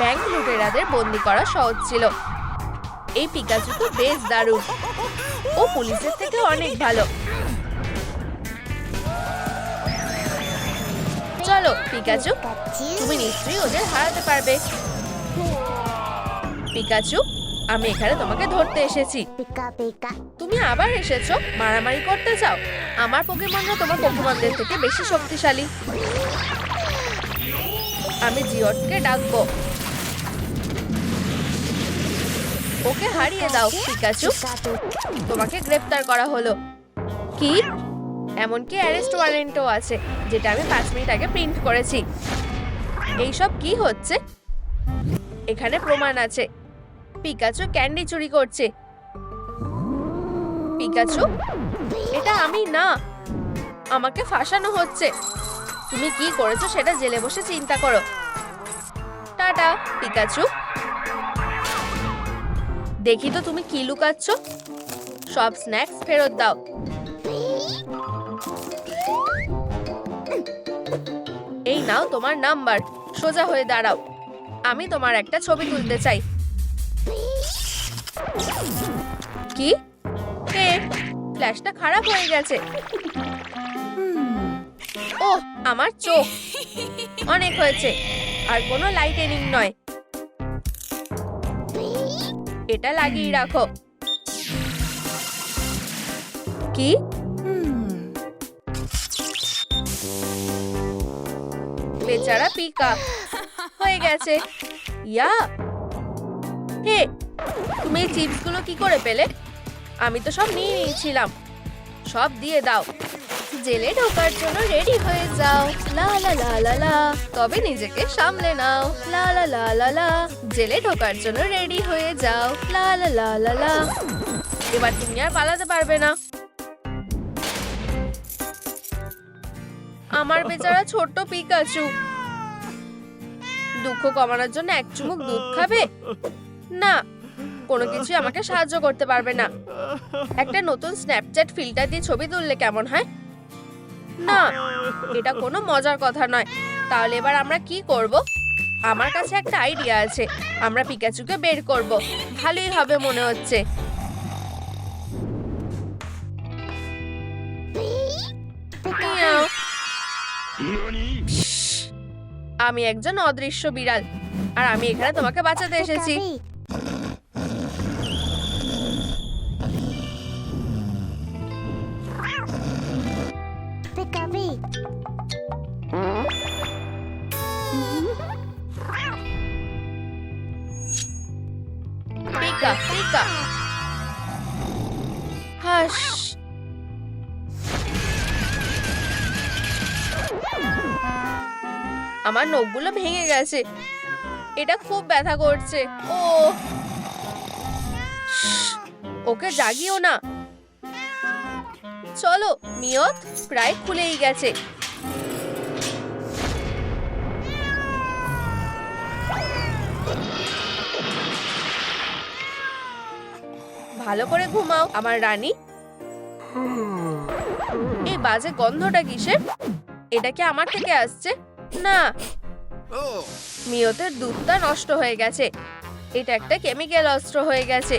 Bank লুটেরাদের বন্দি করা সহজ ছিল। এই পিকাচু তো বেশ দারুণ ও পুলিশের থেকে অনেক ভালো। চলো পিকাচু তুমি নিশ্চয়ই ওদের হারাতে পারবে। পিকাচু আমি এখানে তোমাকে ধরতে এসেছি। তুমি আবার এসেছ, মারামারি করতে চাও। আমার পোকেমনরা তোমার পোকেমনদের থেকে বেশি শক্তিশালী। আমি জিওটকে ডাকবো। ওকে হারিয়ে দাও, পিকাচু। তোমাকে গ্রেফতার করা হলো। কি? এমনকি অ্যারেস্ট ওয়ারেন্টও আছে, যেটা আমি পাঁচ মিনিট আগে প্রিন্ট করেছি। এইসব কি হচ্ছে? এখানে প্রমাণ আছে। পিকাচু ক্যান্ডি চুরি করছে। পিকাচু? এটা আমি না। আমাকে ফাঁসানো হচ্ছে। তুমি কি করেছ সেটা জেলে বসে চিন্তা করো। Ta ta, Pikachu. দেখি তো তুমি কি লুকাচ্ছ। সব স্ন্যাক্স ফেরত দাও। এই নাও তোমার নাম্বার, সোজা হয়ে দাঁড়াও। আমি তোমার একটা ছবি তুলতে চাই। কি? ফ্ল্যাশটা খারাপ হয়ে গেছে। ও আমার চোখ। অনেক হয়েছে। আর কোনো লাইটেনিং নয়। এটা লাগিয়ে রাখো। কি? বেচারা পিকা। হয়ে গেছে। ইয়া। হে, তুমি এই চিপসগুলো কি করে পেলে? আমি তো সব নিয়ে নিয়েছিলাম। সব দিয়ে দাও। জেলে ঢোকার জন্য রেডি হয়ে যাও। লা লা লা লা লা। তবে নিজেকে সামলে নাও। লা লা লা লা লা। জেলে ঢোকার জন্য রেডি হয়ে যাও। লা লা লা লা লা। এবার তুমি আর পালাতে পারবে না। আমার বেচারা ছোট্ট পিকাচু। দুঃখ কমানোর জন্য এক চুমুক দুধ খাবে? না, কোনো কিছু আমাকে সাহায্য করতে পারবে না। একটা নতুন স্ন্যাপচ্যাট ফিল্টার দিয়ে ছবি তুললে কেমন হয়? না এটা কোনো মজার কথা নয়। তাহলে এবার আমরা কি করব? আমার কাছে একটা আইডিয়া আছে আমরা পিকাচুকে বের করব। ভালোই হবে মনে হচ্ছে। আমি একজন অদৃশ্য বিড়াল আর আমি এখানে তোমাকে বাঁচাতে এসেছি। পিকা পিকা হাস আমার নখগুলো ভেঙে গেছে। এটা খুব ব্যথা করছে। ও শ্, ওকে জাগিও না। চলো, মিয়ত প্রায় খুলেই গেছে। ভালো করে ঘুমাও, আমার রানী। এই বাজে গন্ধটা কিসের? এটা কি আমার থেকে আসছে? না। মিয়তের দুধটা নষ্ট হয়ে গেছে। এটা একটা কেমিক্যাল অস্ত্র হয়ে গেছে।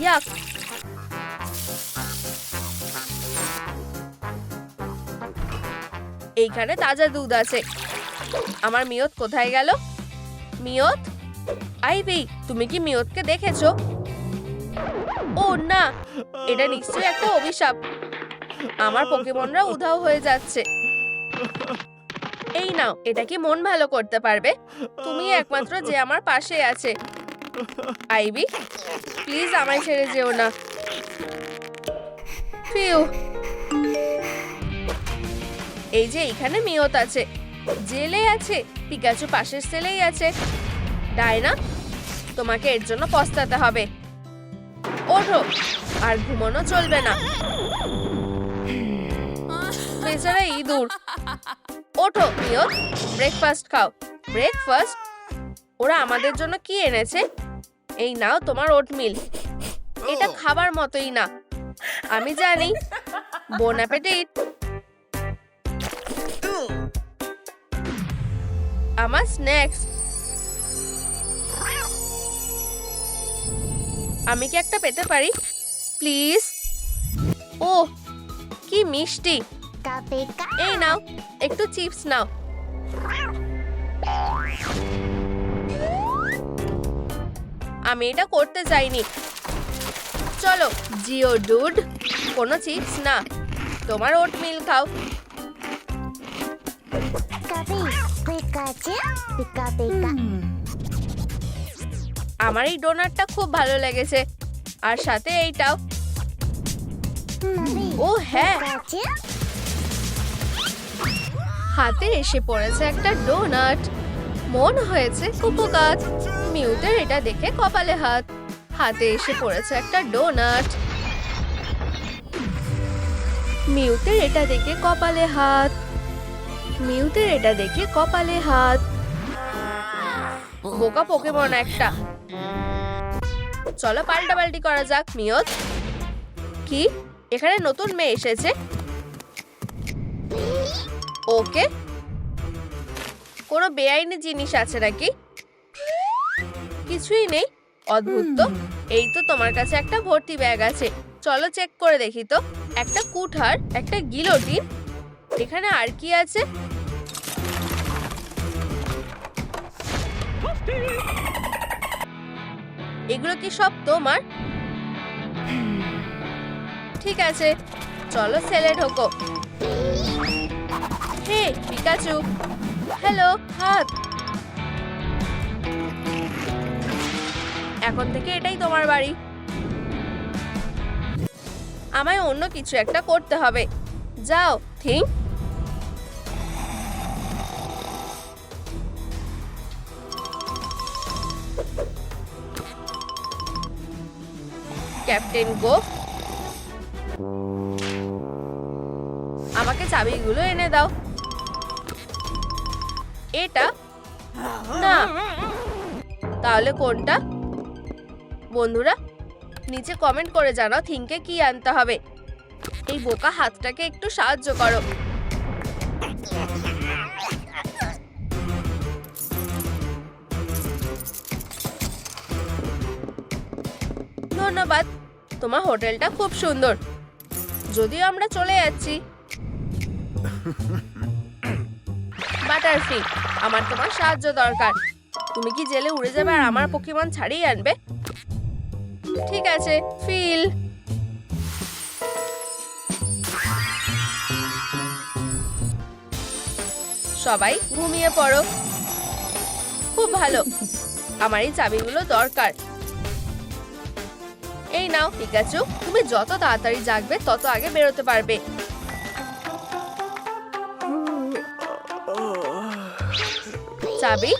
ইয়াক এইখানে তাজা দুধ আছে। আমার মিয়ত কোথায় গেল? মিয়ত? আইবি তুমি কি মিয়তকে দেখেছ? ও না, এটা নিশ্চয়ই একটা অভিশাপ। আমার পোকেমনরা উধাও হয়ে যাচ্ছে। এই নাও, এটা কি মন ভালো করতে পারবে? তুমি একমাত্র যে আমার পাশে আছে। আইবি প্লিজ আমায় ছেড়ে যেও না। ফিউ এই যে এখানে মিয়ত আছে। জেলে আছে পিকাচু পাশের সেলেই আছে। ডায়না তোমাকে এর জন্য পস্তাতে হবে। ওঠো আর ঘুমানো চলবে না। বেচারা ইঁদুর ওঠো মিয়ত ব্রেকফাস্ট খাও। ব্রেকফাস্ট ওরা আমাদের জন্য কি এনেছে? এই নাও তোমার ওটমিল এটা খাবার মতোই না। আমি জানি। বোন অ্যাপেটিট আমার স্ন্যাক্স আমি কি একটা পেতে পারি? প্লিজ ও কি মিষ্টি। এই নাও, একটু চিপস নাও। আমি এটা করতে চাইনি চলো, জিও ডুড কোনো চিপস না। তোমার ওটমিল খাও। আমার এই ডোনাটটা খুব ভালো লেগেছে। আর সাথে এইটাও। ও হ্যাঁ। হাতে এসে পড়েছে একটা ডোনাট। মন হয়েছে কুপোকাত মিউটের এটা দেখে কপালে হাত। হাতে এসে পড়েছে একটা ডোনাট। মিউটের এটা দেখে কপালে হাত। মিউটের এটা দেখে কপালে হাত। বোকা পোকেমন একটা। চলো পাল্টা পাল্টি করা যাক, মিয়ত। কি? এখানে নতুন মেয়ে এসেছে। ওকে। কোনো বেআইনি জিনিস আছে নাকি? কিছুই নেই। অদ্ভুত। তো এই তো তোমার কাছে একটা ভর্তি ব্যাগ আছে। চলো চেক করে দেখি তো। একটা কুঠার, একটা গিলোটিন এখানে আর কি আছে? এগুলো কি সব তোমার? ঠিক আছে, চলো সেলে ঢোকো। হে, পিকাচু। হ্যালো, হাত। এখন থেকে এটাই তোমার বাড়ি। আমায় অন্য কিছু একটা করতে হবে। যাও থিঙ্ক ক্যাপ্টেন গো, আমাকে চাবিগুলো এনে দাও। এটা? না। তাহলে কোনটা? বন্ধুরা, নিচে কমেন্ট করে জানাও থিংকে কি আনতে হবে। এই বোকা হাতটাকে একটু সাহায্য করো। ধন্যবাদ, তোমার হোটেলটা খুব সুন্দর। যদিও আমরা চলে যাচ্ছি। বাটারফি আমার তোমার সাহায্য দরকার। তুমি কি জেলে উড়ে যাবে আর আমার পকিমন ছাড়িয়ে আনবে? ঠিক আছে, ফিল। সবাই ঘুমিয়ে পড়ো। খুব ভালো। আমার এই চাবিগুলো দরকার। এই নাও, পিকাচু। তুমি যত তাড়াতাড়ি জাগবে, তত আগে বেরোতে পারবে। চাবি?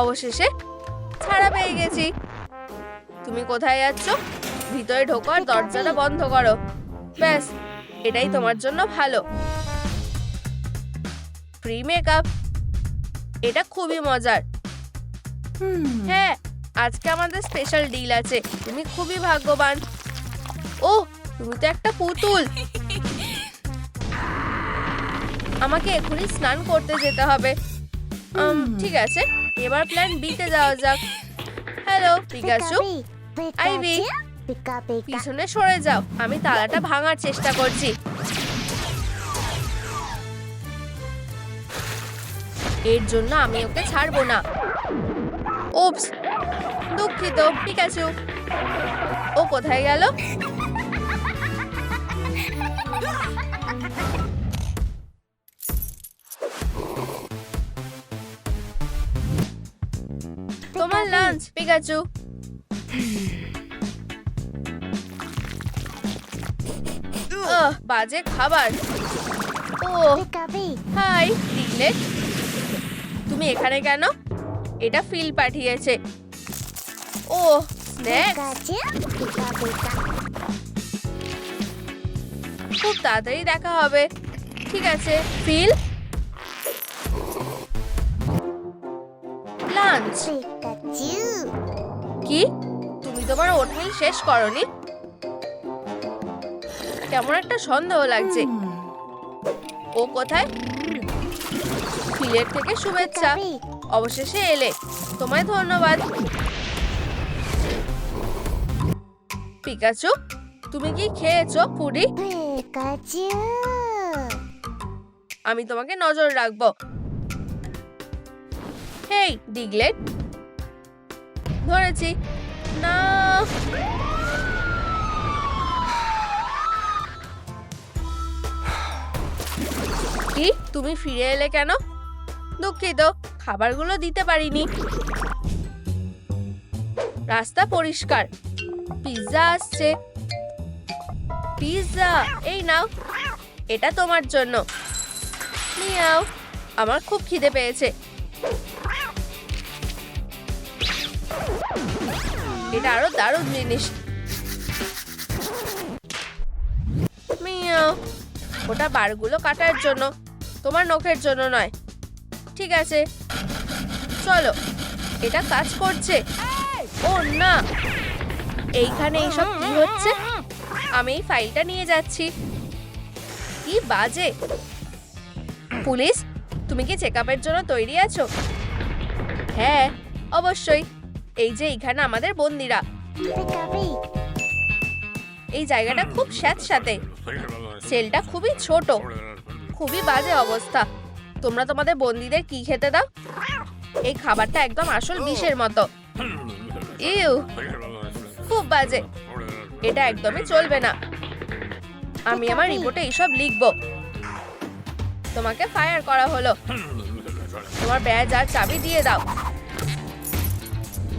অবশেষে ছাড়া পেয়ে গেছি। তুমি কোথায় যাচ্ছ? ভিতরে ঢোকার দরজাটা বন্ধ করো। ব্যাস, এটাই তোমার জন্য ভালো। ফ্রি মেকআপ এটা খুবই মজার। হ্যাঁ আজকে আমাদের স্পেশাল ডিল আছে। তুমি খুবই ভাগ্যবান। ও তুমি তো একটা পুতুল। আমাকে এখনই স্নান করতে যেতে হবে। ঠিক আছে এবার প্ল্যান বিতে যাওয়া যাক। হ্যালো পিকাচু আইভি পিছনে সরে যাও আমি তালাটা ভাঙার চেষ্টা করছি। এর জন্য আমি ওকে ছাড়বো না। ওপস দুঃখিত পিকাচু ও কোথায় গেল? তোমার লাঞ্চ পিকাচু বাজে খাবার। ও হাই তুমি এখানে কেন? এটা ফিল পাঠিয়েছে। ও খুব তাড়াতাড়ি দেখা হবে। ঠিক আছে ফিল। লাঞ্চ। কি? তুমি তোমার ওটমিল শেষ করনি। কেমন একটা সন্দেহ লাগছে। ও কোথায়? ফিলের থেকে শুভেচ্ছা। অবশেষে এলে। তোমায় ধন্যবাদ। পিকাচু তুমি কি খেয়েছো ফুডি আমি তোমাকে নজর রাখব। হেই ডিগলেট। ধরেছি। না। কি? তুমি ফিরে এলে কেন? দুঃখিত খাবারগুলো দিতে পারিনি। রাস্তা পরিষ্কার। পিৎজা আসছে। পিৎজা, এই নাও। এটা তোমার জন্য। মিয়াও আমার খুব খিদে পেয়েছে। এটা আরও দারুণ জিনিস। মিয়াও, ওটা বারগুলো কাটার জন্য, তোমার নখের জন্য নয়। ঠিক আছে। চলো এটা কাজ করছে। ও না। এইখানে এইসব কি হচ্ছে? আমি এই ফাইলটা নিয়ে যাচ্ছি। কি বাজে। পুলিশ তুমি কি চেক জন্য তৈরি আছো? হ্যাঁ অবশ্যই। এই যে এইখানে আমাদের বন্দিরা। এই জায়গাটা খুব স্যাঁতস্যাঁতে। সেলটা খুবই ছোট। খুবই বাজে অবস্থা। তোমরা তোমাদের বন্দিদের কি খেতে দাও? এই খাবারটা একদম আসল বিষের মতো। ইউ খুব বাজে। এটা একদমই চলবে না। আমি আমার রিপোর্টে এইসব লিখব। তোমাকে ফায়ার করা হলো। তোমার ব্যাজ আর চাবি দিয়ে দাও।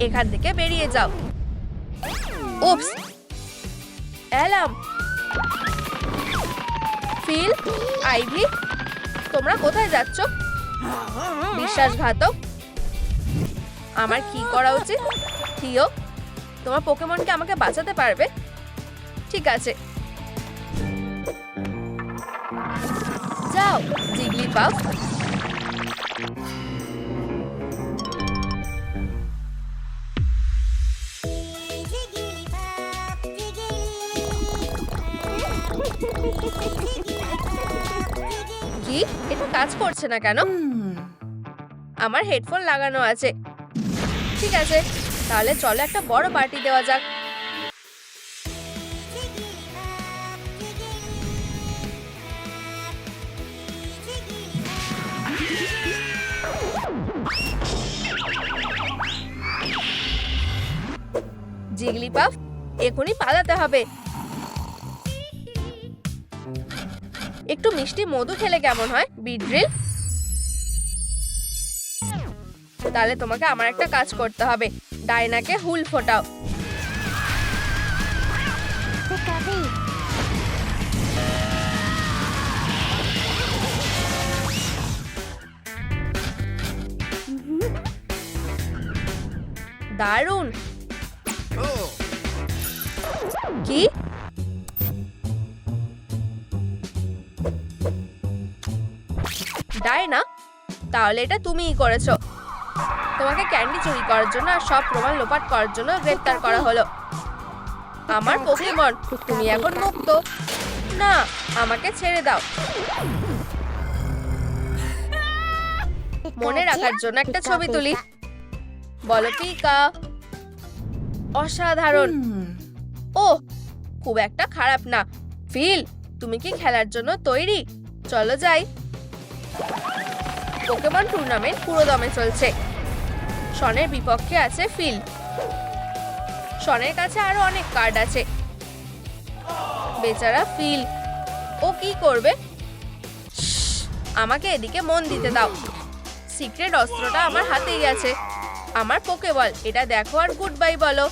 এখান থেকে বেরিয়ে যাও। উপস অ্যালাম ফিল আইভি। তোমরা কোথায় যাচ্ছ? বিশ্বাসঘাতক। আমার কি করা উচিত? থিও, তোমার পোকেমনকে আমাকে বাঁচাতে পারবে? ঠিক আছে। যাও, জিগলি পাও। করছে না কেন? আমার হেডফোন লাগানো আছে। ঠিক আছে, তাহলে চলো একটা বড় পার্টি দেওয়া যাক। জিগলি পাফ এখনই পালাতে হবে। একটু মিষ্টি মধু খেলে কেমন হয়? বিড্রিল তাহলে তোমাকে আমার একটা কাজ করতে হবে। ডায়নাকে হুল ফোটাও। দারুণ। কি? তাহলে এটা তুমিই করেছ। তোমাকে ক্যান্ডি চুরি করার জন্য আর সব প্রমাণ লোপাট করার জন্য গ্রেফতার করা হলো। আমার পোকেমন তুমি এখন মুক্ত। না, আমাকে ছেড়ে দাও। মনে রাখার জন্য একটা ছবি তুলি। বলো পিকা অসাধারণ। ও, খুব একটা খারাপ না। ফিল, তুমি কি খেলার জন্য তৈরি? চলো যাই। পোকেমন টুর্নামেন্ট পুরো দমে চলছে। শনের বিপক্ষে আছে ফিল শনের কাছে আরও অনেক কার্ড আছে। বেচারা ফিল ও কি করবে? আমাকে এদিকে মন দিতে দাও। সিক্রেট অস্ত্রটা আমার হাতেই আছে। আমার পোকে বল এটা দেখো আর গুড বাই বলো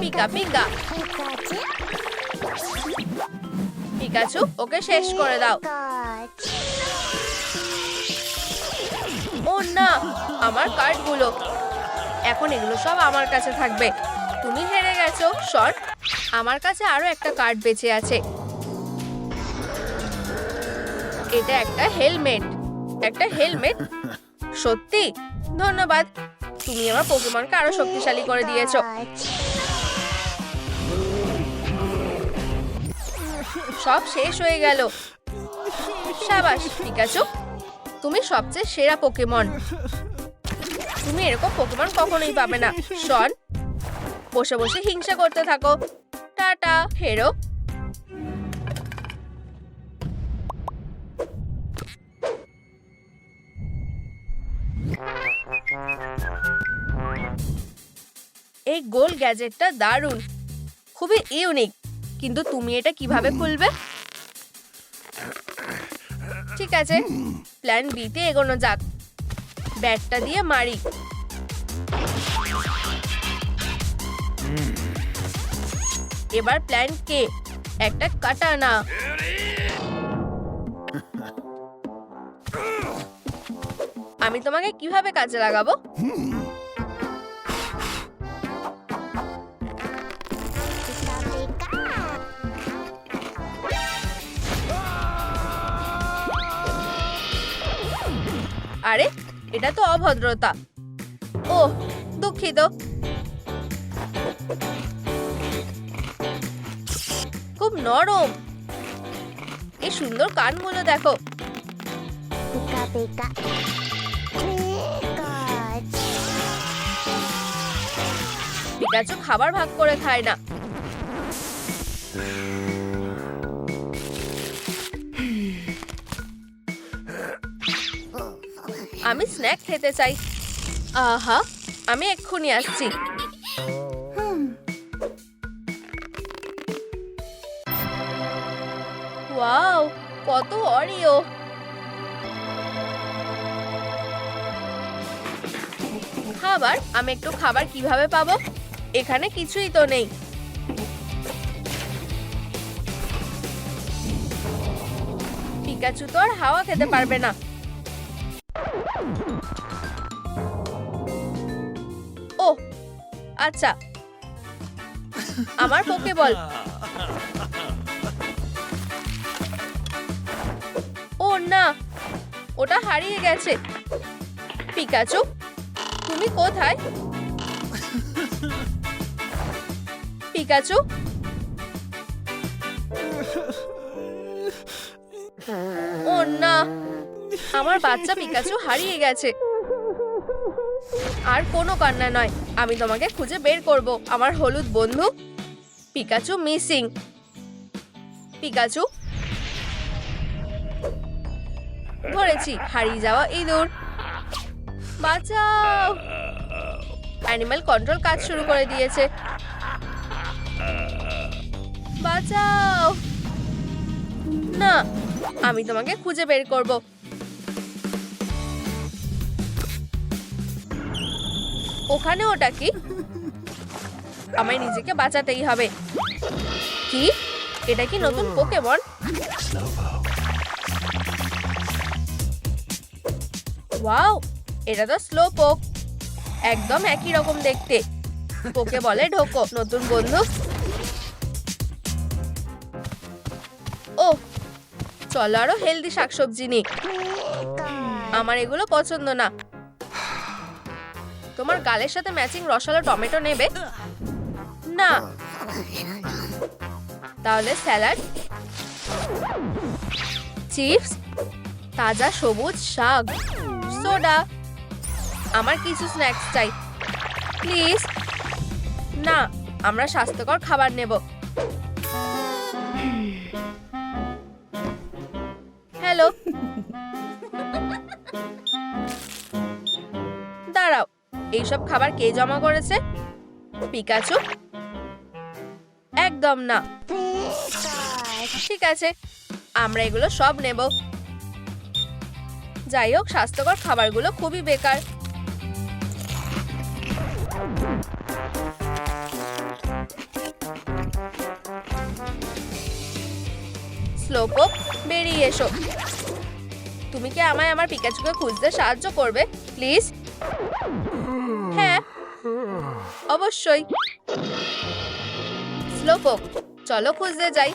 পিকা পিকা পিকাচু, ওকে শেষ করে দাও। ও না, আমার কার্ডগুলো। এখন এগুলো সব আমার কাছে থাকবে। তুমি হেরে গেছো, শর্ট। আমার কাছে আরও একটা কার্ড বেঁচে আছে। এটা একটা হেলমেট। একটা হেলমেট? সত্যি? ধন্যবাদ। তুমি আমার পোকেমনকে আরও শক্তিশালী করে দিয়েছ। সব শেষ হয়ে গেল। সাবাস পিকাচু তুমি সবচেয়ে সেরা পোকেমন তুমি এরকম পোকেমন কখনোই পাবে না। শন, বসে বসে হিংসা করতে থাকো। টাটা, হেরো। এই গোল গ্যাজেটটা দারুণ। খুবই ইউনিক কিন্তু তুমি এটা কীভাবে খুলবে? ঠিক আছে প্ল্যান বিতে এগোনো যাক। ব্যাটটা দিয়ে মারি। এবার প্ল্যান কে একটা কাটা না আমি তোমাকে কীভাবে কাজে লাগাবো? আরে এটা তো অভদ্রতা। ও দুঃখিত। খুব নরম। এই সুন্দর কানগুলো দেখো। পিকাচু খাবার ভাগ করে খায় না। আমি স্ন্যাক খেতে চাই। আহা আমি এক্ষুনি আসছি। ওয়াও কত অরিও। খাবার আমি একটু খাবার কীভাবে পাবো? এখানে কিছুই তো নেই। পিকাচু তো আর হাওয়া খেতে পারবে না। আচ্ছা। আমার পোকে বল। ও না, ওটা হারিয়ে গেছে। পিকাচু, তুমি কোথায়? পিকাচু? ও না, আমার বাচ্চা পিকাচু হারিয়ে গেছে। আর কোনো কান্না নয়। আমি তোমাকে খুঁজে বের করব, আমার হলুদ বন্ধু পিকাচু মিসিং। পিকাচু? ধরেছি, হারিয়ে যাওয়া ইঁদুর। বাঁচাও! অ্যানিমাল কন্ট্রোল কাজ শুরু করে দিয়েছে। বাঁচাও! না, আমি তোমাকে খুঁজে বের করব। ওখানে ওটা কি? আমায় নিজেকে বাঁচাতেই হবে। কি? এটা কি নতুন পোকেমন ওয়াও এটা তো স্লো পোক একদম একই রকম দেখতে। পোকে বলে ঢোকো নতুন বন্ধু। ও চলো আরও হেলদি শাকসবজি নি আমার এগুলো পছন্দ না। তোমার গালের সাথে ম্যাচিং রসালো টমেটো নেবে? না। তাহলে স্যালাড, চিপস, তাজা সবুজ শাক, সোডা। আমার কিছু স্ন্যাক্স চাই। প্লিজ। না, আমরা স্বাস্থ্যকর খাবার নেব। হ্যালো। দাঁড়াও। এইসব খাবার কে জমা করেছে? পিকাচু? একদম না। ঠিক আছে, আমরা এগুলো সব নেব। যাই হোক, স্বাস্থ্যকর খাবারগুলো খুবই বেকার। স্লোপোক বেরিয়ে এসো। তুমি কি আমায় আমার পিকাচুকে খুঁজতে সাহায্য করবে? প্লিজ। অবশ্যই। স্লোপোক চলো খুঁজতে যাই।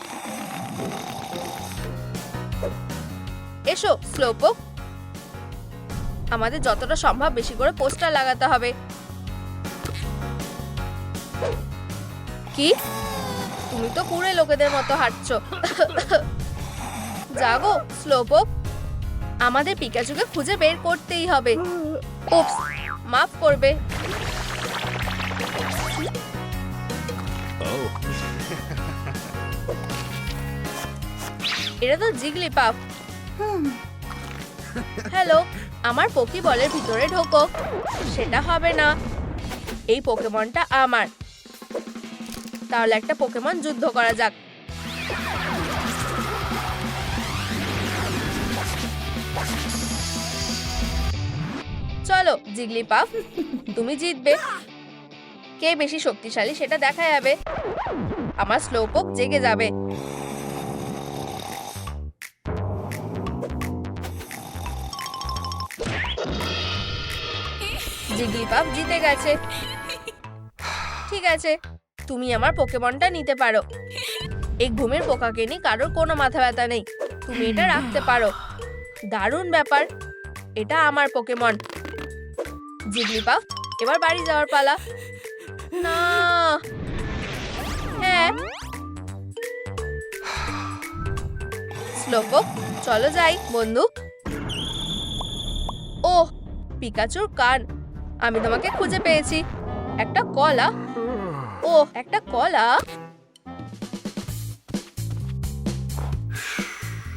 এসো স্লোপোক আমাদের যতটা সম্ভব বেশি করে পোস্টার লাগাতে হবে। কি? তুমি তো কুড়ে লোকেদের মতো হাঁটছো। জাগো স্লোপোক আমাদের পিকাচুকে খুঁজে বের করতেই হবে। উপস মাফ করবে। এটা তো জিগলি পাপ। হ্যালো, আমার পোকি বলের ভিতরে ঢোকো। সেটা হবে না। এই পোকেমনটা আমার। তাহলে একটা পোকেমন যুদ্ধ করা যাক। চলো, জিগলি পাপ, তুমি জিতবে। কে বেশি শক্তিশালী সেটা দেখা যাবে। আমার স্লোপোক জেগে যাবে। জিগলিপাপ জিতে গেছে। ঠিক আছে, তুমি আমার পোকেমনটা নিতে পারো। এই ঘুমের পোকাকে নিয়ে কারোর কোনো মাথা ব্যথা নেই। তুমি এটা রাখতে পারো। দারুণ ব্যাপার। এটা আমার পোকেমন জিগলিপাপ এবার বাড়ি যাওয়ার পালা। না হ্যাঁ স্লোপক চলো যাই, বন্ধু। ওহ, পিকাচুর কান। আমি তোমাকে খুঁজে পেয়েছি। একটা কলা। ও একটা কলা।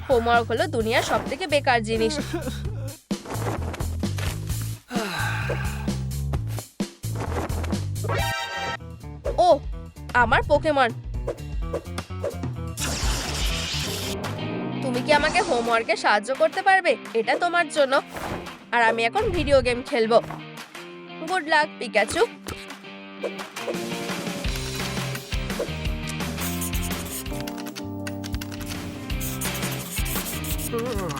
হোমওয়ার্ক হলো দুনিয়ার সব থেকে বেকার জিনিস। আমার পোকেমন তুমি কি আমাকে হোমওয়ার্কে সাহায্য করতে পারবে? এটা তোমার জন্য। আর আমি এখন ভিডিও গেম খেলব। গুড লাক পিকাচু ও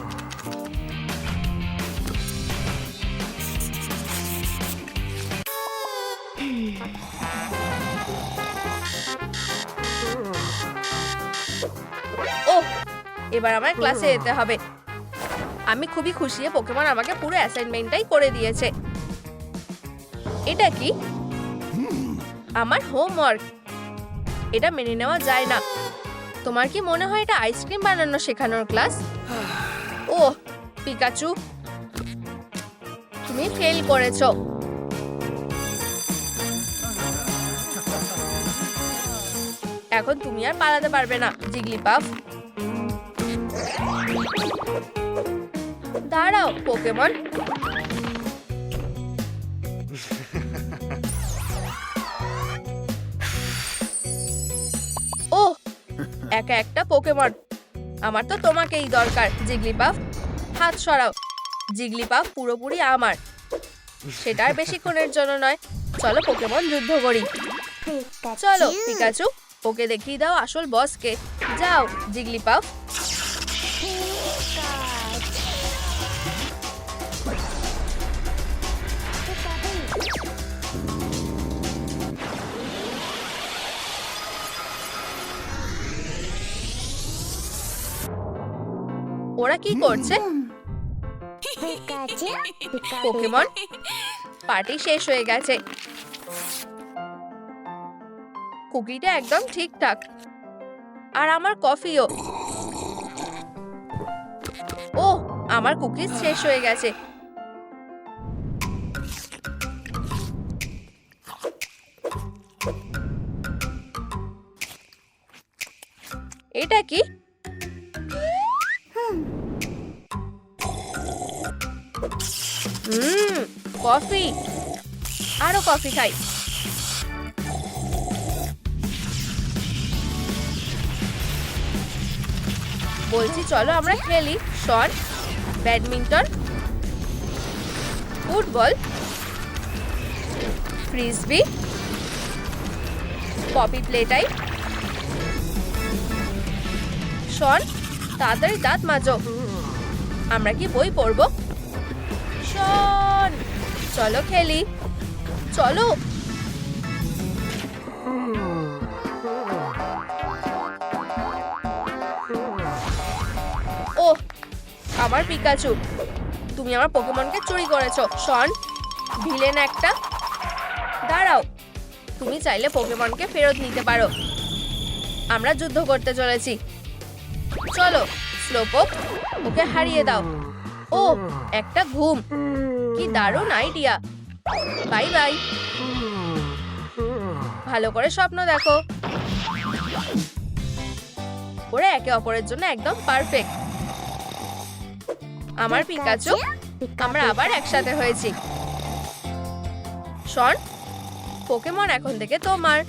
এবার আমার ক্লাসে যেতে হবে। আমি খুবই খুশি পোকেমন আমাকে পুরো অ্যাসাইনমেন্টটাই করে দিয়েছে। এটা কি? আমার হোমওয়ার্ক এটা মেনে নেওয়া যায় না। তোমার কি মনে হয় এটা আইসক্রিম বানানো শেখানোর ক্লাস ও পিকাচু তুমি ফেল করেছ। এখন তুমি আর পালাতে পারবে না জিগলিপাফ দাঁড়াও পোকেমন ও একা একটা পোকেমন আমার তো তোমাকেই দরকার জিগলিপাফ হাত সরাও। জিগলিপাফ পুরোপুরি আমার। সেটা আর বেশিক্ষণের জন্য নয়। চলো পোকেমন যুদ্ধ করি। চলো পিকাচু ওকে দেখিয়ে দাও আসল বসকে যাও জিগলিপাফ ওরা কি করছে? পোকেমন পার্টি শেষ হয়ে গেছে। কুকিটা একদম ঠিকঠাক। আর আমার কফিও ও আমার কুকিজ শেষ হয়ে গেছে। এটা কি? হুম কফি। আরও কফি খাই। বলছি, চলো আমরা খেলি shot badminton, football, frisbee, Poppy play time Shawn, তাড়াতাড়ি দাঁত মাজো। আমরা কি বই পড়ব? শন চলো, খেলি। চলো। ও আমার পিকাচু, তুমি আমার পোকেমনকে চুরি করেছ। শন ভিলেন একটা। দাঁড়াও, তুমি চাইলে পোকেমনকে ফেরত নিতে পারো। আমরা যুদ্ধ করতে চলেছি। চলো স্লোপোক ওকে হারিয়ে দাও। ও, একটা ঘুম। কি দারুণ আইডিয়া বাই বাই ভালো করে স্বপ্ন দেখো। ওরা একে অপরের জন্য একদম পারফেক্ট আমার পিকাচু আমরা আবার একসাথে হয়েছি। শন পোকেমন এখন থেকে তোমার।